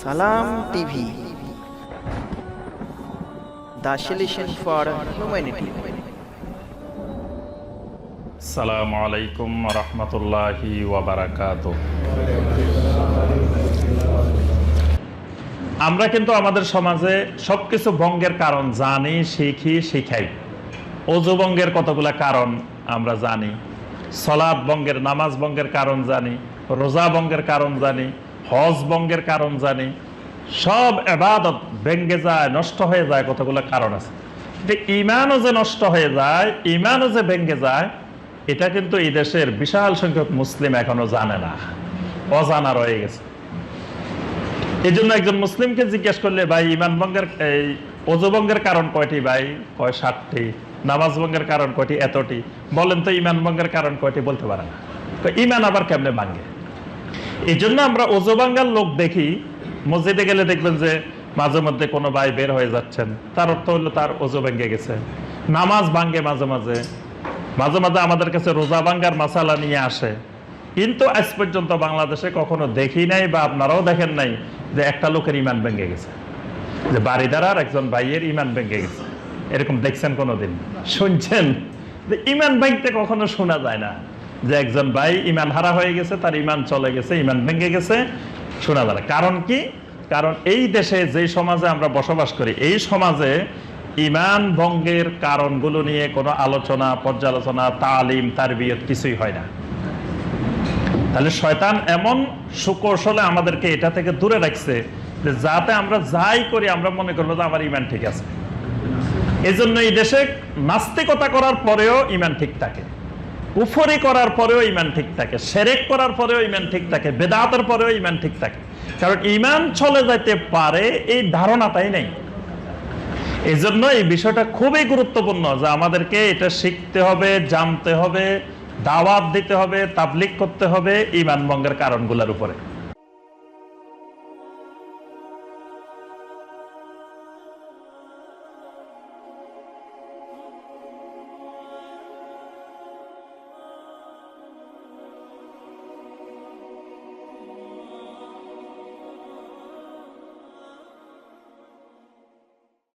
সালাম TV. The for humanity. সালামু আলাইকুম রহমতুল্লাহি ওয়াবারাকাত আমরা কিন্তু আমাদের সমাজে সবকিছু ভঙ্গের কারণ জানি, শিখি, শিখাই। অজু ভঙ্গের কতগুলা কারণ আমরা জানি সলাদ বঙ্গের নামাজ বঙ্গের কারণ জানি, রোজা বঙ্গের কারণ জানি হজ বঙ্গের কারণ জানি, সব এবাদত ভেঙ্গে যায়, নষ্ট হয়ে যায়, কতগুলো কারণ আছে। ইমানও যে নষ্ট হয়ে যায়, ইমানও যে ভেঙ্গে যায়, এটা কিন্তু এই দেশের বিশাল সংখ্যক মুসলিম এখনও জানে না, অজানা রয়ে গেছে। এই জন্য একজন মুসলিমকে জিজ্ঞেস করলে, ভাই, ইমান ভঙ্গের, এই অজুভঙ্গের কারণ কয়টি ভাই? কয় ষাটটি নামাজ ভঙ্গের কারণ কয়টি? এতটি। বলেন তো, ইমান ভঙ্গের কারণ কয়টি? বলতে পারে না। ইমান আবার কেমনে ভাঙ্গে এই জন্য আমরা অজুবাঙ্গার লোক দেখি, মসজিদে গেলে দেখবেন যে মাঝে মধ্যে কোনো ভাই বের হয়ে যাচ্ছেন। তার অর্থ হলো তার অজু ভেঙে গেছে। নামাজ ভাঙ্গে মাঝে মাঝে। মাঝে মাঝে আমাদের কাছে রোজা ভাঙ্গার মাসালা নিয়ে আসে। কিন্তু আজ পর্যন্ত বাংলাদেশে কখনো দেখি নাই বা আপনারাও দেখেন নাই যে একটা লোকের ইমান ভেঙে গেছে। যে বাড়িদার একজন ভাইয়ের ইমান ভেঙে গেছে। এরকম দেখছেন কোনোদিন? শুনছেন? যে ইমান ভাঙতে কখনো শোনা যায় না। যে একজন ভাই ইমান হারা হয়ে গেছে, তার ইমান চলে গেছে, ইমান ভেঙে গেছে, শোনা যায় কারণ কি? কারণ এই দেশে যে সমাজে আমরা বসবাস করি, এই সমাজে ইমান ভঙ্গের কারণগুলো নিয়ে কোনো আলোচনা, পর্যালোচনা, তালিম তার বিয়ত কিছুই হয় না। তাহলে শয়তান এমন সুকৌশলে আমাদেরকে এটা থেকে দূরে রাখছে যে যাতে আমরা যাই করি, আমরা মনে করব যে আমার ইমান ঠিক আছে। এই জন্য এই দেশে নাস্তিকতা করার পরেও ইমান ঠিক থাকে। কুফরি করার পরেও ইমান ঠিক থাকে, সেরেক করার পরেও ইমান ঠিক থাকে, বেদাতের পরেও ইমান ঠিক থাকে। কারণ ইমান চলে যাইতে পারে এই ধারণাটাই নেই। এই জন্য এই বিষয়টা খুবই গুরুত্বপূর্ণ যে আমাদেরকে এটা শিখতে হবে, জানতে হবে, দাওয়াত দিতে হবে তাবলিক করতে হবে ইমান ভঙ্গের কারণগুলোর উপরে।